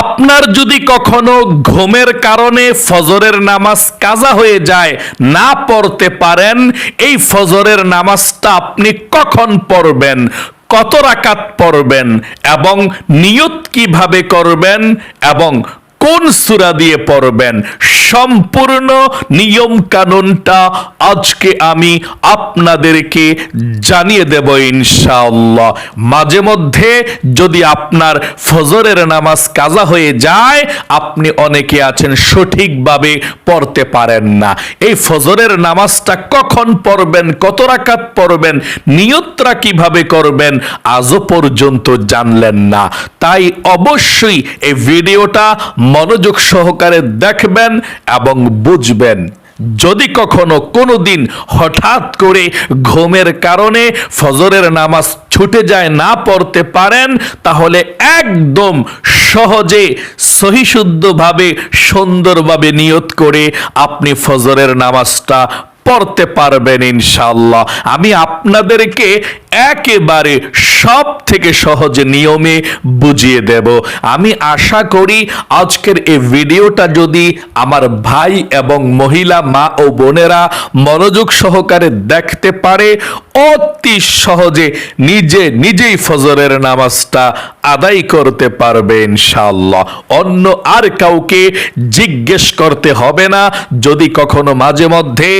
আপনার যদি কখনো ঘুমের কারণে ফজরের নামাজ কাজা হয়ে যায় না পড়তে পারেন, এই ফজরের নামাজটা আপনি কখন পড়বেন, কত রাকাত পড়বেন এবং নিয়ত কীভাবে করবেন এবং কোন সুরা দিয়ে পড়বেন? সম্পূর্ণ নিয়ম কানুনটা আজকে আমি আপনাদেরকে জানিয়ে দেব ইনশাআল্লাহ। মাঝে মধ্যে যদি আপনার ফজরের নামাজ কাজা হয়ে যায়, আপনি অনেকে আছেন সঠিকভাবে পড়তে পারেন না। এই ফজরের নামাজটা কখন পড়বেন, কত রাকাত পড়বেন নিয়তরা কীভাবে করবেন, আজও পর্যন্ত জানলেন না। তাই অবশ্যই এই ভিডিওটা মনোযোগ সহকারে দেখবেন এবং বুঝবেন। যদি কখনো কোনো দিন হঠাৎ করে ঘুমের কারণে ফজরের নামাজ ছুটে যায় না পড়তে পারেন, তাহলে একদম সহজে, সহিশুদ্ধভাবে, সুন্দরভাবে নিয়ত করে আপনি ফজরের নামাজটা পড়তে পারবেন ইনশাল্লাহ আমি আপনাদেরকে একেবারে সব থেকে সহজ নিয়মে বুঝিয়ে দেব। আমি আশা করি আজকের এই ভিডিওটা যদি আমার ভাই এবং মহিলা মা ও বোনেরা মনোযোগ সহকারে দেখতে পারে, অতি সহজে নিজে নিজেই ফজরের নামাজটা আদায় করতে পারবে ইনশাল্লাহ অন্য আর কাউকে জিজ্ঞেস করতে হবে না। যদি কখনো মাঝে মধ্যে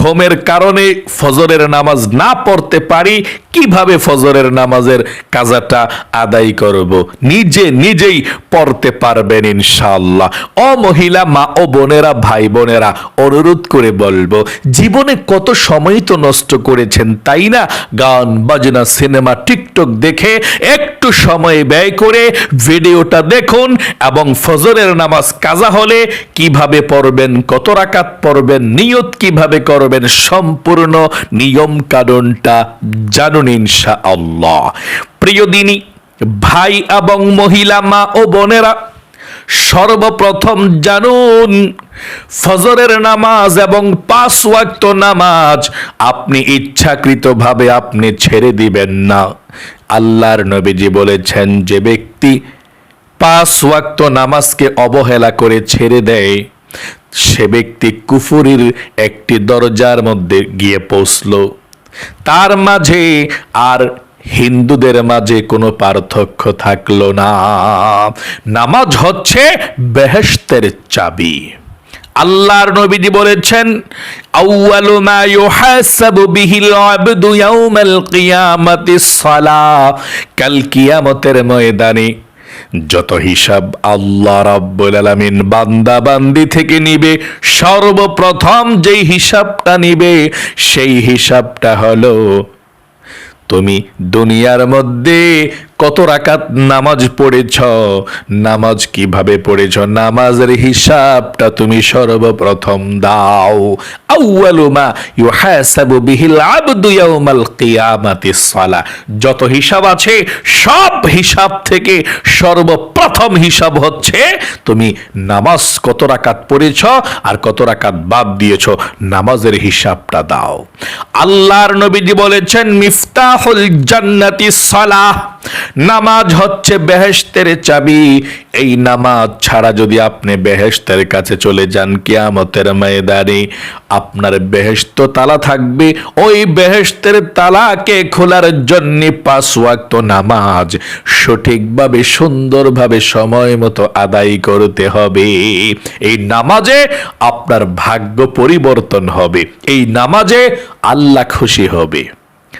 ঘুমের কারণে ফজরের নামাজ না পড়তে পারি, কীভাবে ফজরের নামাজের কাজাটা আদায় করব? নিজে নিজেই পড়তে পারবেন ইনশাল্লাহ ও মহিলা, মা ও বোনেরা, ভাই বোনেরা, অনুরোধ করে বলব, জীবনে কত সময় তো নষ্ট করেছেন, তাই না? গান, বাজনা, সিনেমা, টিকটক দেখে একটু সময় ব্যয় করে ভিডিওটা দেখুন এবং ফজরের নামাজ কাজা হলে কীভাবে পড়বেন, কত রাকাত পড়বেন, নিয়ত কীভাবে করবেন সম্পূর্ণ নিয়ম কানুনটা জানুন ইনশা আল্লাহ প্রিয় দিনী, ভাই এবং মহিলা, মা ও বোনেরা, সর্বপ্রথম জানুন ফজরের নামাজ এবং পাঁচ ওয়াক্ত নামাজ আপনি ইচ্ছাকৃতভাবে আপনি ছেড়ে দিবেন না। আল্লাহর নবীজি বলেছেন, যে ব্যক্তি পাঁচ ওয়াক্ত নামাজকে অবহেলা করে ছেড়ে দেয় সে ব্যক্তি কুফুরির একটি দরজার মধ্যে গিয়ে পৌঁছল। তার মাঝে আর হিন্দুদের মাঝে কোনো পার্থক্য থাকল না। নামাজ হচ্ছে বেহেশতের চাবি। আল্লাহর নবীজি বলেছেন, আউয়ালু কিয়ামতের ময়দানে যত হিসাব আল্লাহ রাব্বুল আলামিন বান্দা বান্দি থেকে নিবে, সর্বপ্রথম যেই হিসাবটা নিবে, সেই হিসাবটা হলো, তুমি দুনিয়ার মধ্যে কত রাকাত নামাজ পড়েছ? নামাজ কীভাবে পড়েছ? নামাজের হিসাবটা তুমি সর্বপ্রথম দাও। আউয়ালু মা ইউহাসাবু বিহিল আবদু ইয়াউমাল কিয়ামাতিস সালাহ যত হিসাব আছে, সব হিসাব থেকে সর্বপ্রথম হিসাব হচ্ছে, তুমি নামাজ কত রাকাত পড়েছ আর কত রাকাত বাদ দিয়েছ? নামাজের হিসাবটা দাও। আল্লাহর নবীজি বলেছেন, মিফতাহুল জান্নাতি সালাহ নামাজ হচ্ছে বেহেশতের চাবি। এই নামাজ ছাড়া যদি আপনি বেহেশতের কাছে চলে যান কিয়ামতের ময়দানে, আপনার বেহেশত তালা থাকবে। ওই বেহেশতের তালাকে খোলার জন্য পাঁচ ওয়াক্ত নামাজ সঠিকভাবে, সুন্দরভাবে সময় মতো আদায় করতে হবে। এই নামাজে আপনার ভাগ্য পরিবর্তন হবে। এই নামাজে আল্লাহ খুশি হবে।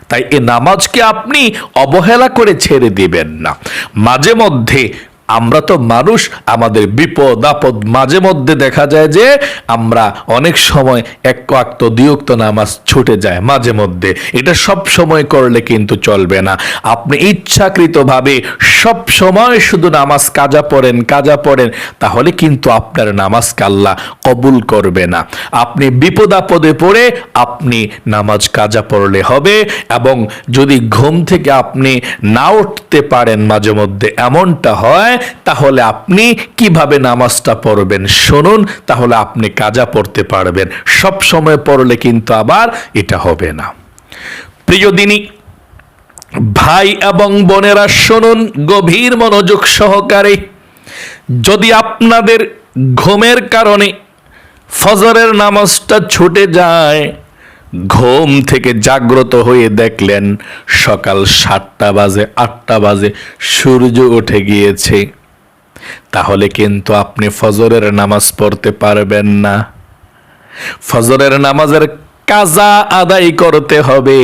তাই এ নামাজকে আপনি অবহেলা করে ছেড়ে দিবেন না। মাঝে মধ্যে আমরা তো মানুষ, আমাদের বিপদ, আপদ মাঝে মধ্যে দেখা যায় যে আমরা অনেক সময় এক ওয়াক্ত দুইক্ত নামাজ ছুটে যায় মাঝে মধ্যে। এটা সব সময় করলে কিন্তু চলবে না। আপনি ইচ্ছাকৃতভাবে সব সময় শুধু নামাজ কাজা পড়েন কাজা পড়েন, তাহলে কিন্তু আপনার নামাজ কাল্লা কবুল করবে না। আপনি বিপদ আপদে পড়ে আপনি নামাজ কাজা পড়লে হবে এবং যদি ঘুম থেকে আপনি না উঠতে পারেন মাঝে মধ্যে, এমনটা হয় তাহলে আপনি কীভাবে নামাজটা পড়বেন? শুনুন, তাহলে আপনি কাজা পড়তে পারবেন। সব সময় পড়লে কিন্তু আবার এটা হবে না। প্রিয় দিনী, ভাই এবং বোনেরা, শুনুন গভীর মনোযোগ সহকারে। যদি আপনাদের ঘুমের কারণে ফজরের নামাজটা ছুটে যায় ঘুম থেকে জাগ্রত হয়ে দেখলেন সকাল সাতটা বাজে, আটটা বাজে, সূর্য উঠে গিয়েছে। তাহলে কিন্তু আপনি ফজরের নামাজ পড়তে পারবেন না। ফজরের নামাজের কাজা আদায় করতে হবে।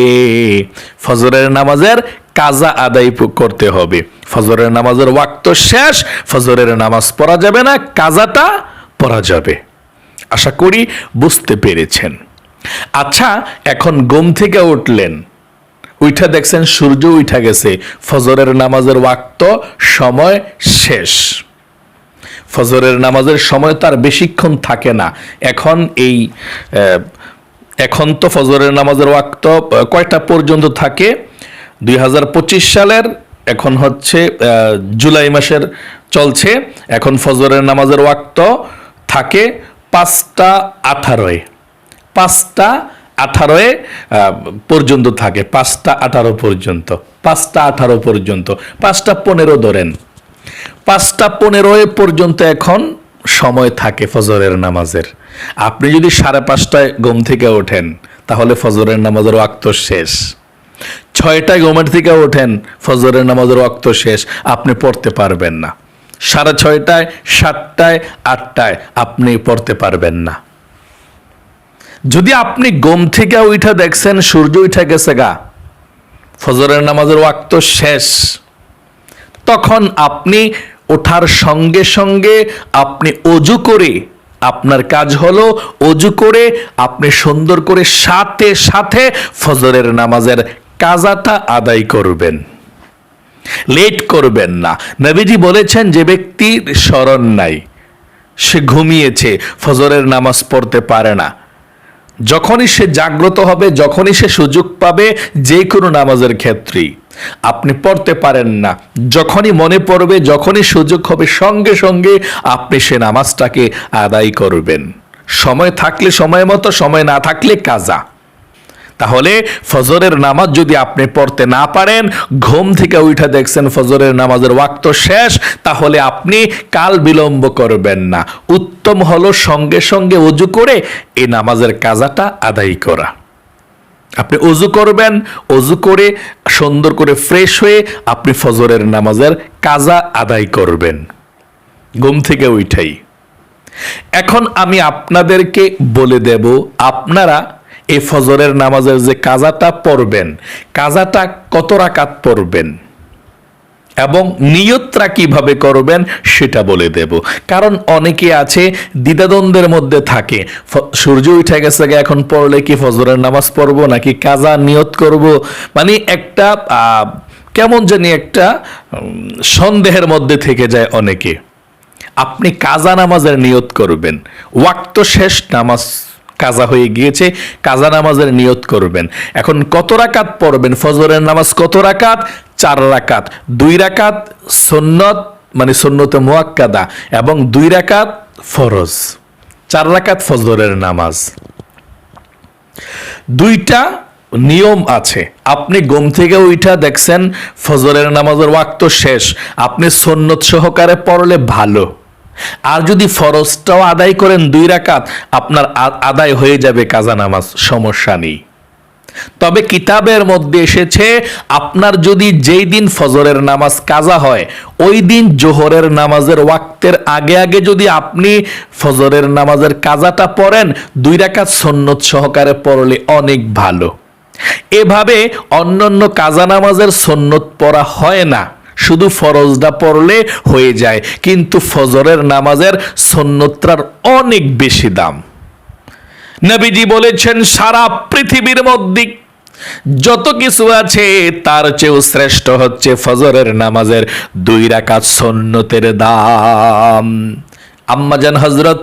ফজরের নামাজের কাজা আদায় করতে হবে। ফজরের নামাজের ওয়াক্ত শেষ, ফজরের নামাজ পড়া যাবে না, কাজাটা পড়া যাবে। আশা করি বুঝতে পেরেছেন। আচ্ছা এখন ঘুম থেকে উঠলেন। উঠা দেখছেন সূর্য উঠা গেছে। ফজরের নামাজের ওয়াক্ত সময় শেষ। ফজরের নামাজের সময় তার বেশিক্ষণ থাকে না। এখন এই এখন তো ফজরের নামাজের ওয়াক্ত কয়টা পর্যন্ত থাকে? দুই হাজার পঁচিশ সালের, এখন হচ্ছে জুলাই মাসের চলছে। এখন ফজরের নামাজের ওয়াক্ত থাকে পাঁচটা আঠারোয়। পাঁচটা আঠারোয় পর্যন্ত থাকে। পাঁচটা আঠারো পর্যন্ত। পাঁচটা আঠারো পর্যন্ত। পাঁচটা পনেরো ধরেন। পাঁচটা পনেরো পর্যন্ত এখন সময় থাকে ফজরের নামাজের। আপনি যদি সাড়ে পাঁচটায় ঘুম থেকে ওঠেন, তাহলে ফজরের নামাজের ওয়াক্ত শেষ। ছয়টায় ঘুমের থেকে ওঠেন, ফজরের নামাজের ওয়াক্ত শেষ। আপনি পড়তে পারবেন না। সাড়ে ছয়টায়, সাতটায়, আটটায় আপনি পড়তে পারবেন না। যদি আপনি গম থেকে উঠা দেখছেন, সূর্য উঠে গেছে গা, ফজরের নামাজের ওয়াক্ত শেষ, তখন আপনি ওঠার সঙ্গে সঙ্গে আপনি অজু করে আপনার কাজ হলো অজু করে আপনি সুন্দর করে সাথে সাথে ফজরের নামাজের কাজাটা আদায় করবেন। লেট করবেন না। নবীজি বলেছেন, যে ব্যক্তির স্মরণ নাই, সে ঘুমিয়েছে, ফজরের নামাজ পড়তে পারে না। যখনই সে জাগ্রত হবে, যখনই সে সুযোগ পাবে, যে কোনো নামাজের ক্ষেত্রেই আপনি পড়তে পারেন না। যখনই মনে পড়বে, যখনই সুযোগ হবে, সঙ্গে সঙ্গে আপনি সে নামাজটাকে আদায় করবেন। সময় থাকলে সময় মতো, সময় না থাকলে কাজা। তাহলে ফজরের নামাজ যদি আপনি পড়তে না পারেন, ঘুম থেকে উঠে দেখছেন ফজরের নামাজের ওয়াক্ত শেষ, তাহলে আপনি কাল বিলম্ব করবেন না। উত্তম হলো সঙ্গে সঙ্গে অজু করে এই নামাজের কাজাটা আদায় করা। আপনি অজু করবেন অজু করে সুন্দর করে ফ্রেশ হয়ে আপনি ফজরের নামাজের কাজা আদায় করবেন। ঘুম থেকে উঠাই। এখন আমি আপনাদেরকে বলে দেব, আপনারা এই ফজরের নামাজের যে কাজাটা পড়বেন, কাজাটা কত রাকাত পড়বেন এবং নিয়তরা কীভাবে করবেন সেটা বলে দেব। কারণ অনেকে আছে দ্বিধাদ্বন্দ্বের মধ্যে থাকে। সূর্য উঠে গেছে এখন পড়লে কি ফজরের নামাজ পড়ব নাকি কাজা নিয়ত করব? মানে একটা কেমন জানি একটা সন্দেহের মধ্যে থেকে যায় অনেকে। আপনি কাজা নামাজের নিয়ত করবেন, ওয়াক্ত শেষ নামাজ কাজা হয়ে গিয়েছে, কাজা নামাজের নিয়ত করবেন। এখন কত রাকাত পড়বেন? ফজরের নামাজ কত রাকাত? চার রাকাত। দুই রাকাত সন্নত মানে সন্নতে মোয়াক্কাদা, এবং দুই রাকাত ফরজ। চার রাকাত ফজরের নামাজ। দুইটা নিয়ম আছে। আপনি ঘুম থেকে ওইটা দেখছেন, ফজরের নামাজের ওয়াক্ত শেষ। আপনি সন্নত সহকারে পড়লে ভালো। আর যদি ফরজটাও আদায় করেন দুই রাকাত, আপনার আদায় হয়ে যাবে কাজা নামাজ, সমস্যা নেই। তবে কিতাবের মধ্যে এসেছে, আপনার যদি যেই দিন ফজরের নামাজ কাজা হয়, ওই দিন জোহরের নামাজের ওয়াক্তের আগে আগে যদি আপনি ফজরের নামাজের কাজাটা পড়েন, দুই রাকাত সন্নত সহকারে পড়লে অনেক ভালো। এভাবে অন্যান্য কাজা নামাজের সন্নত পড়া হয় না। শুধু ফরজটা পড়লে হয়ে যায়, কিন্তু ফজরের নামাজের সন্নতটার অনেক বেশি দাম। নবীজি বলেছেন, সারা পৃথিবীর মধ্যে যত কিছু আছে, তার চেয়েও শ্রেষ্ঠ হচ্ছে ফজরের নামাজের দুই রাকাত সন্নতের দাম। আম্মাজান হজরত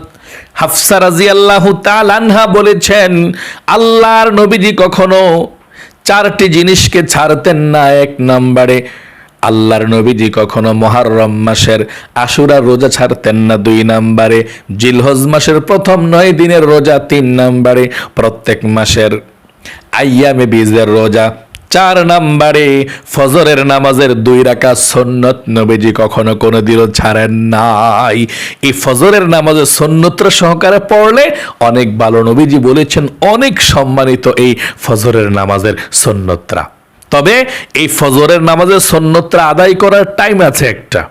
হাফসা রাজি আল্লাহ আনহা বলেছেন, আল্লাহর নবীজি কখনো চারটি জিনিসকে ছাড়তেন না, এক নম্বরে আল্লাহর নবীজি কখনো মহারম মাসের আশুরা রোজা ছাড়তেন না দুই নাম্বারে, জিলহজ মাসের প্রথম নয় দিনের রোজা তিন নাম্বারে, প্রত্যেক মাসের আইয়ামে বীজের রোজা চার নাম্বারে, ফজরের নামাজের দুই রাকাত সন্নত নবীজি কখনো কোনো দিনও ছাড়েন নাই। এই ফজরের নামাজের সন্ন্যতরা সহকারে পড়লে অনেক ভালো নবীজি বলেছেন, অনেক সম্মানিত এই ফজরের নামাজের সন্ন্যতরা তবে এই ফজরের নামাজের সন্ন্যতরা আদায় করার টাইম আছে একটা।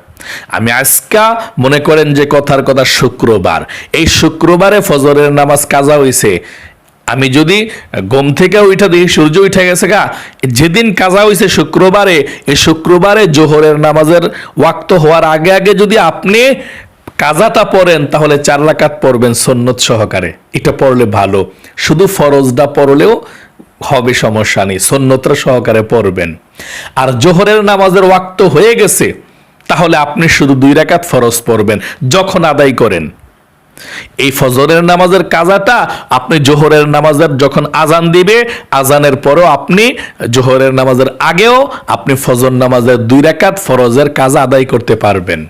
আমি আজকা মনে করেন যে কথার কথা শুক্রবার। এই শুক্রবারে ফজরের নামাজ কাজা হইছে। আমি যদি গম থেকে উঠা দেখি সূর্য উঠে গেছে গা, যেদিন কাজা হইছে শুক্রবারে, এই শুক্রবারে জোহরের নামাজের ওয়াক্ত হওয়ার আগে আগে যদি আপনি কাজাটা পড়েন, তাহলে চার রাকাত পড়বেন সন্নত সহকারে। এটা পড়লে ভালো। শুধু ফরজটা পড়লেও হবে সমস্যা নেই সন্ন্যতরা সহকারে পড়বেন। আর জোহরের নামাজের ওয়াক্ত হয়ে গেছে, তাহলে আপনি শুধু দুই রাকাত ফরজ পড়বেন, যখন আদায় করেন। এই ফজরের নামাজের কাজাটা আপনি জোহরের নামাজের যখন আজান দিবে, আজানের পরও আপনি জোহরের নামাজের আগেও আপনি ফজর নামাজের দুই রাকাত ফরজের কাজা আদায় করতে পারবেন।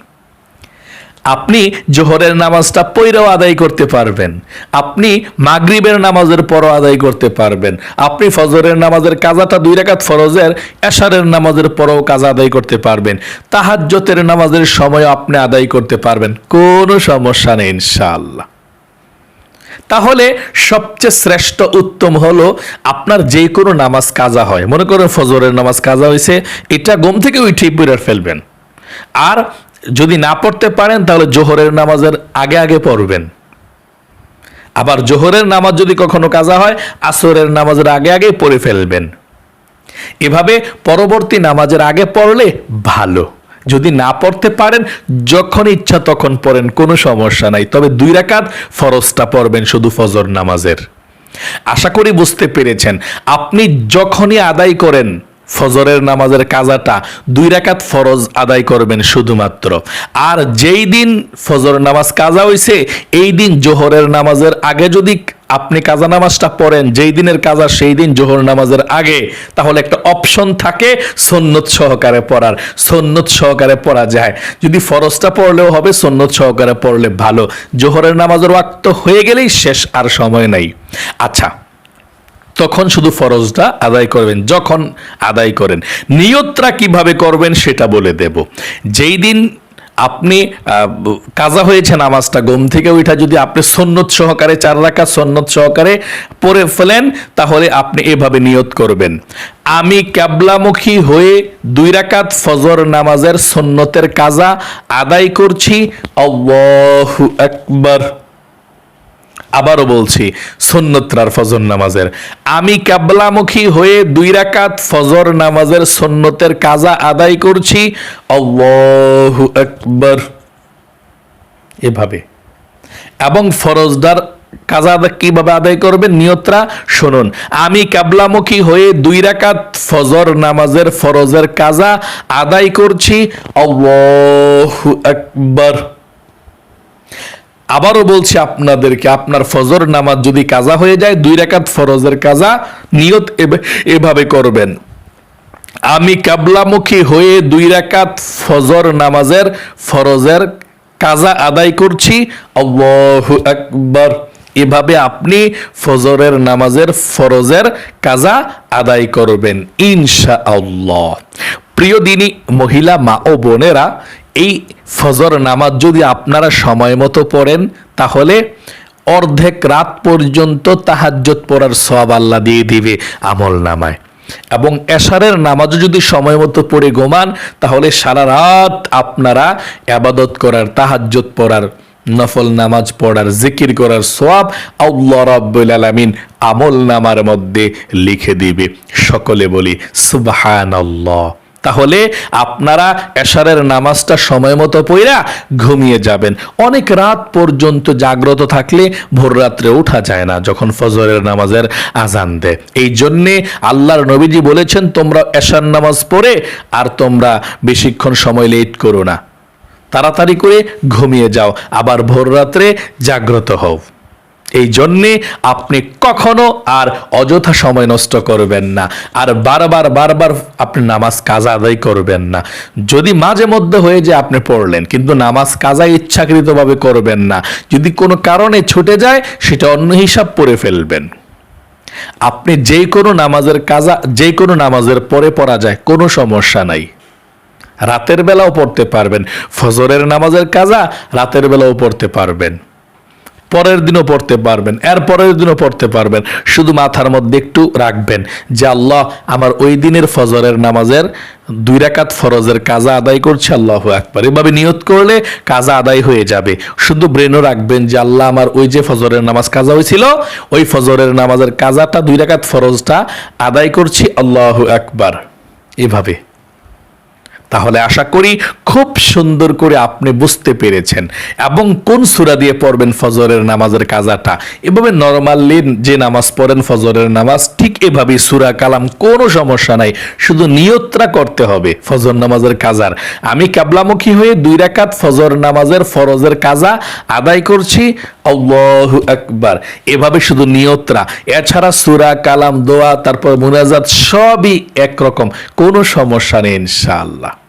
আপনি জোহরের নামাজটা পৈরাও আদায় করতে পারবেন। আপনি মাগরিবের নামাজের পরও আদায় করতে পারবেন। আপনি ফজরের নামাজের কাজাটা দুই রাকাত ফরজের, এশারের নামাজের পরও কাজা আদায় করতে পারবেন। তাহাজ্জতের নামাজের সময় আপনি আদায় করতে পারবেন। কোনো সমস্যা নেই, ইনশাআল্লাহ। তাহলে সবচেয়ে শ্রেষ্ঠ উত্তম হলো আপনার যে কোনো নামাজ কাজা হয়। মনে করেন ফজরের নামাজ কাজা হয়েছে, এটা গম থেকে উঠেই পড়ে ফেলবেন। আর যদি না পড়তে পারেন, তাহলে জোহরের নামাজের আগে আগে পড়বেন। আবার জোহরের নামাজ যদি কখনো কাজা হয়, আসরের নামাজের আগে আগে পড়ে ফেলবেন। এভাবে পরবর্তী নামাজের আগে পড়লে ভালো। যদি না পড়তে পারেন, যখন ইচ্ছা তখন পড়েন, কোনো সমস্যা নাই। তবে দুই রাকাত ফরজটা পড়বেন, শুধু ফজর নামাজের। আশা করি বুঝতে পেরেছেন। আপনি যখনই আদায় করেন ফজরের নামাজের কাজাটা দুই রাকাত ফরজ আদায় করবেন শুধুমাত্র। আর যেই দিন ফজর নামাজ কাজা হইছে, এই দিন জোহরের নামাজের আগে যদি আপনি কাজা নামাজটা পড়েন, যেই দিনের কাজা সেই দিন জোহর নামাজের আগে, তাহলে একটা অপশন থাকে সন্নত সহকারে পড়ার। সন্নত সহকারে পড়া যায়। যদি ফরজটা পড়লেও হবে, সন্নত সহকারে পড়লে ভালো। জোহরের নামাজের ওয়াক্ত হয়ে গেলেই শেষ, আর সময় নাই। আচ্ছা তখন শুধু ফরজটা আদায় করবেন, যখন আদায় করেন। নিয়তরা কীভাবে করবেন সেটা বলে দেব। যেই দিন আপনি কাজা হয়েছে নামাজটা গম থেকে ওইটা যদি আপনি সন্নত সহকারে, চার রাখা সন্নত সহকারে পড়ে ফেলেন, তাহলে আপনি এভাবে নিয়ত করবেন। আমি ক্যাবলামুখী হয়ে দুই রাকাত ফজর নামাজের সন্নতের কাজা আদায় করছি। আল্লাহু আকবার। আবারও বলছি সন্ন্যত্রার ফজর নামাজের। আমি কাবলামুখী হয়ে দুই রাকাত ফজর নামাজের সন্ন্যতের কাজা আদায় করছি। আকবার। এভাবে। এবং ফরজদার কাজা কীভাবে আদায় করবেন নিয়তরা, শুনুন। আমি কাবলামুখী হয়ে দুই রাকাত ফজর নামাজের ফরজের কাজা আদায় করছি। আল্লাহু আকবার। আবারও বলছি আপনাদেরকে, আপনার ফজর নামাজ যদি কাজা হয়ে যায়, দুই রাকাত ফরজের কাজা নিয়ত এভাবে করবেন। আমি কাবলামুখী হয়ে দুই রাকাত ফজর নামাজের ফরজের কাজা আদায় করছি। আকবার। এভাবে আপনি ফজরের নামাজের ফরজের কাজা আদায় করবেন ইনশা আল্লাহ প্রিয় দিনী, মহিলা, মা ও বোনেরা এই ফজর নামাজ যদি আপনারা সময় মতো পড়েন, তাহলে অর্ধেক রাত পর্যন্ত তাহাজ্জত পড়ার সব আল্লাহ দিয়ে দিবে আমল নামায়। এবং এশারের নামাজও যদি সময় মতো পড়ে গোমান তাহলে সারা রাত আপনারা আবাদত করার তাহাজ্জত পড়ার, নফল নামাজ পড়ার, জিকির করার সোয়াব আল্লাহ রাব্বুল আলামিন আমল নামার মধ্যে লিখে দিবে। সকলে বলি, সুবহানাল্লাহ। তাহলে আপনারা এশারের নামাজটা সময় মতো পইরা ঘুমিয়ে যাবেন। অনেক রাত পর্যন্ত জাগ্রত থাকলে ভোর রাত্রে ওঠা যায় না যখন ফজরের নামাজের আজান দেয়। এই জন্যে আল্লাহর নবীজি বলেছেন, তোমরা এশার নামাজ পড়ে আর তোমরা বেশিক্ষণ সময় লেট করো না। তাড়াতাড়ি করে ঘুমিয়ে যাও, আবার ভোর রাত্রে জাগ্রত হও। এই জন্যে আপনি কখনো আর অযথা সময় নষ্ট করবেন না। আর বারবার বারবার আপনি নামাজ কাজা আদায় করবেন না। যদি মাঝে মধ্যে হয়ে যে আপনি পড়লেন, কিন্তু নামাজ কাজা ইচ্ছাকৃতভাবে করবেন না। যদি কোনো কারণে ছুটে যায়, সেটা অন্য হিসাব পড়ে ফেলবেন। আপনি যে কোনো নামাজের কাজা যে কোনো নামাজের পরে পড়া যায়, কোনো সমস্যা নাই। রাতের বেলাও পড়তে পারবেন। ফজরের নামাজের কাজা রাতের বেলাও পড়তে পারবেন। পরের দিনও পড়তে পারবেন, এর পরের দিনও পড়তে পারবেন। শুধু মাথার মধ্যে একটু রাখবেন যে আল্লাহ আমার ওই দিনের ফজরের নামাজের দুই রাকাত ফরজের কাজা আদায় করছে, আল্লাহ একবার এভাবে নিয়ত করলে কাজা আদায় হয়ে যাবে। শুধু ব্রেনও রাখবেন যে আল্লাহ আমার ওই যে ফজরের নামাজ কাজা হয়েছিল, ওই ফজরের নামাজের কাজাটা, দুই রাকাত ফরজটা আদায় করছি, আল্লাহ একবার এভাবে। তাহলে আশা করি খুব সুন্দর করে আপনি বুঝতে পেরেছেন। এবং কোন সুরা দিয়ে পড়বেন ফজরের নামাজের কাজাটা? এভাবে নর্মালি যে নামাজ পড়েন ফজরের নামাজ, ঠিক এভাবেই সুরা, কালাম, কোনো সমস্যা নাই। শুধু নিয়তরা করতে হবে ফজর নামাজের কাজার। আমি কাবলামুখী হয়ে দুই রাকাত ফজর নামাজের ফরজের কাজা আদায় করছি। আল্লাহু আকবার। এভাবে শুধু নিয়তরা এছাড়া সুরা, কালাম, দোয়া, তারপর মুনাজাত সবই একরকম। কোনো সমস্যা নেই ইনশাআল্লাহ।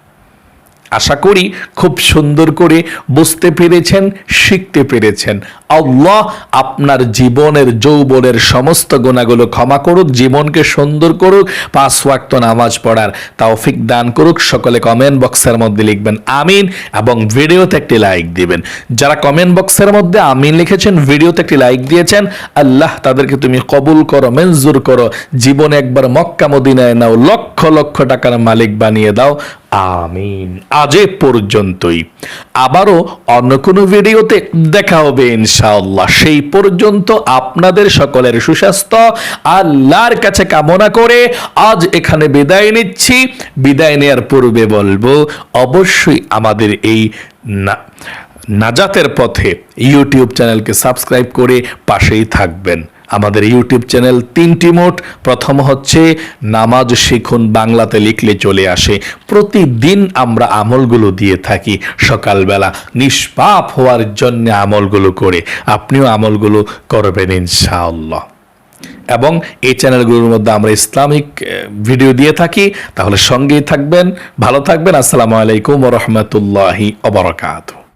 আশা করি খুব সুন্দর করে বুঝতে পেরেছেন, শিখতে পেরেছেন। আল্লাহ আপনার জীবনের, যৌবনের সমস্ত গুণাগুলো ক্ষমা করুক, জীবনকে সুন্দর করুক, পাঁচ ওয়াক্ত নামাজ পড়ার তৌফিক দান করুক। সকলে কমেন্ট বক্সের মধ্যে লিখবেন আমিন এবং ভিডিওতে একটি লাইক দিবেন। যারা কমেন্ট বক্সের মধ্যে আমিন লিখেছেন, ভিডিওতে একটি লাইক দিয়েছেন, আল্লাহ তাদেরকে তুমি কবুল করো, মঞ্জুর করো। জীবনে একবার মক্কা মদিনায় নাও, লক্ষ লক্ষ টাকার মালিক বানিয়ে দাও। আমিন। আজ পর্যন্তই। আবারও অন্য কোনো ভিডিওতে দেখা হবে ইনশাআল্লাহ। সেই পর্যন্ত আপনাদের সকলের সুস্বাস্থ্য, আল্লাহর কাছে কামনা করে আজ এখানে বিদায় নিচ্ছি। বিদায় নেওয়ার পূর্বে বলব, অবশ্যই আমাদের এই না, নাজাতের পথে ইউটিউব চ্যানেলকে সাবস্ক্রাইব করে পাশেই থাকবেন। আমাদের ইউটিউব চ্যানেল তিনটি মোট। প্রথম হচ্ছে, নামাজ শিখুন, বাংলাতে লিখলে চলে আসে। প্রতিদিন আমরা আমলগুলো দিয়ে থাকি সকালবেলা। নিষ্পাপ হওয়ার জন্য আমলগুলো করে। আপনিও আমলগুলো করবেন ইনশাআল্লাহ। এবং এই চ্যানেলগুলোর মধ্যে আমরা ইসলামিক ভিডিও দিয়ে থাকি। তাহলে সঙ্গেই থাকবেন, ভালো থাকবেন। আসসালামু আলাইকুম রহমতুল্লাহি অবরকাত